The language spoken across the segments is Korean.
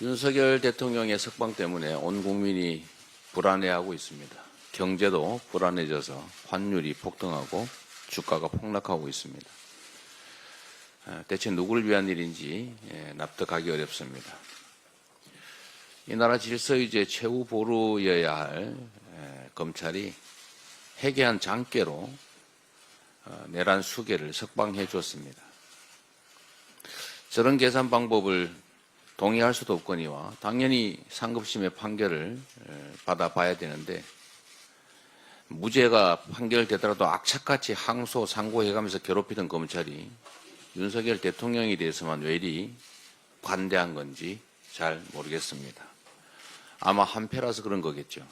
윤석열 대통령의 석방 때문에 온 국민이 불안해하고 있습니다. 경제도 불안해져서 환율이 폭등하고 주가가 폭락하고 있습니다. 아, 대체 누구를 위한 일인지 예, 납득하기 어렵습니다. 이 나라 질서유지의 최후 보루여야 할 예, 검찰이 해계한 장깨로 어, 내란 수계를 석방해 줬습니다. 저런 계산 방법을 동의할 수도 없거니와 당연히 상급심의 판결을 에, 받아봐야 되는데 무죄가 판결되더라도 악착같이 항소 상고해가면서 괴롭히던 검찰이 윤석열 대통령에 대해서만 왜 이리 관대한 건지 잘 모르겠습니다. 아마 한패라서 그런 거겠죠.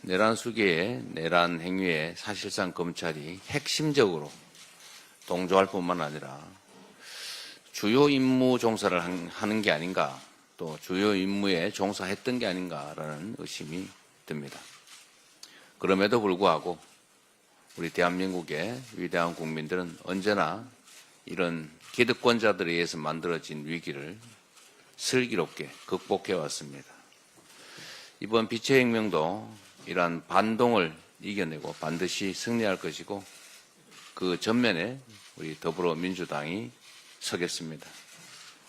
내란 수계에 내란 행위에 사실상 검찰이 핵심적으로 동조할 뿐만 아니라 주요 임무 종사를 한- 하는 게 아닌가, 또 주요 임무에 종사했던 게 아닌가라는 의심이 듭니다. 그럼에도 불구하고 우리 대한민국의 위대한 국민들은 언제나 이런 기득권자들에 의해서 만들어진 위기를 슬기롭게 극복해 왔습니다. 이번 빛의 혁명도 이러한 반동을 이겨내고 반드시 승리할 것이고 그 전면에 우리 더불어민주당이 서겠습니다.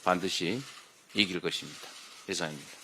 반드시 이길 것입니다. 이상입니다.